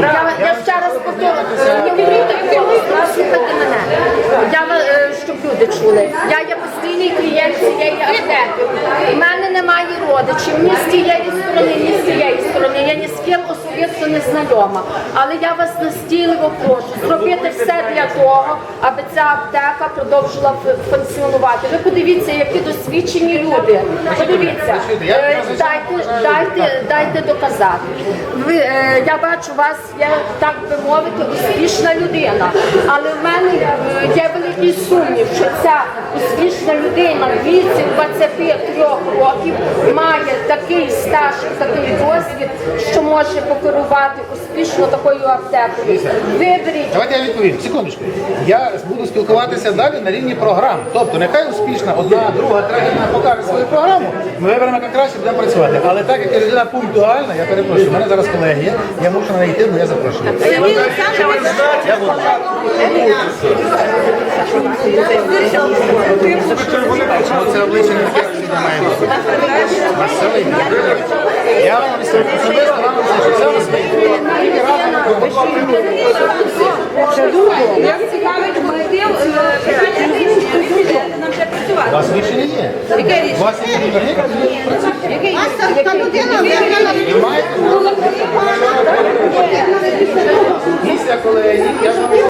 Я, ще раз повторюю, не говоріть мене. Щоб люди чули, я є постійний клієнт цієї аптеки. У мене немає родичів, ні з тієї сторони, ні з цієї сторони. Я ні з ким особисто не знайома. Але я вас настійливо прошу зробити того, аби ця аптека продовжила функціонувати. Ви подивіться, які досвідчені люди. Подивіться, е, дайте, дайте, дайте доказати. Ви, е, я бачу, у вас є, так би мовити, успішна людина. Але в мене е, є великий сумнів, що ця успішна людина в віці 23 років має такий стаж такий досвід, що може покерувати успішно такою аптекою. Виберіть Давайте я відповім. Секундочку. Я буду спілкуватися далі на рівні програм. Тобто, нехай успішна одна, друга, третя покаже свою програму. Ми виберемо яка краще, будемо працювати. Але так як я людина пунктуальна, я перепрошую, у мене зараз колегія, я мушу на неї йти, бо я запрошую. Я буду. Це обличчя не таке, як має Нас цікавить колектив, е, нам ще У вас рішення є. Яке У рішення? вас є рішення. Яке Та людина яка колеги, я ж вам